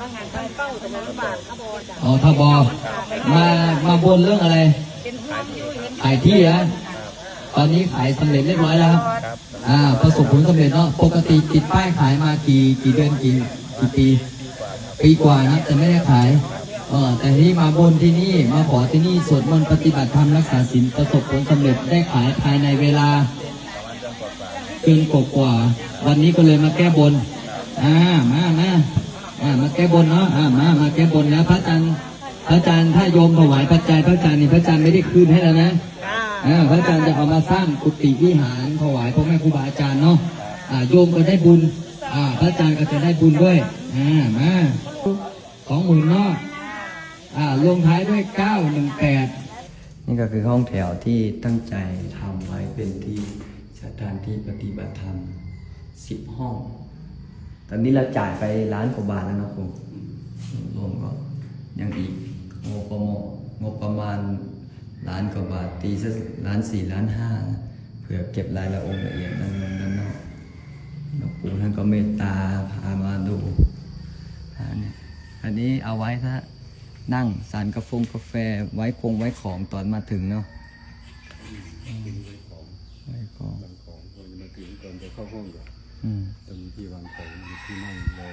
บางงานตั้งเป้าแต่ละบาทครับบอจ้ะอ๋อทบมามาบนเรื่องอะไร เป็นห่วงอยู่เห็นขายที่นะตอนนี้ขายสำเร็จเรียบร้อยแล้วครับครับ อ่า ประสบผลสำเร็จเนาะ ปกติติดป้ายขายมากี่กี่เดือนกี่กี่ปี ปีกว่านะแต่ไม่ได้ขายเออแต่ที่มาบนที่นี่มาขอที่นี่สวดมนต์ปฏิบัติธรรมรักษาศีลประสบผลสำเร็จได้ขายภายในเวลาเกินกว่าๆวันนี้ก็เลยมาแก้บน อ่า มามาอ่า มาแก้บนเนาะมามาแก้บนแล้วพระอาจารย์พระอาจารย์ถ้าโยมถวายปัจจัยพระอาจารย์นี่พระอาจารย์ไม่ได้คืนให้แล้วนะพระอาจารย์จะเอามาสร้างกุฏิวิหารถวายพ่อแม่ครูบาอาจารย์เนาะโยมก็ได้บุญพระอาจารย์ก็จะได้บุญด้วยมาสองหมื่นเนาะลงท้ายด้วยเก้าหนึ่งแปดนี่ก็คือห้องแถวที่ตั้งใจทำไว้เป็นที่สถานที่ปฏิบัติธรรมสิบห้อง ตอนนี้เราจ่ายไปล้านกว่าบาทแล้วนะผมรวมก็ยังอีกงบประมาณงบประมาณล้านกว่าบาทตีสักล้านสี่ล้านห้าเผื่อเก็บรายละองค์ละเอียดด้านนอกด้านนอกหลวงปู่ท่านก็เมตตาพามาดูอันนี้อันนี้เอาไว้ถ้านั่งสารกาแฟกาแฟไว้คงไว้ของตอนมาถึงเนาะไว้ของวางของก่อนจะมาถึงก่อนจะเข้าห้องก่อนอืม จะมีที่วางของมีที่นั่งรอ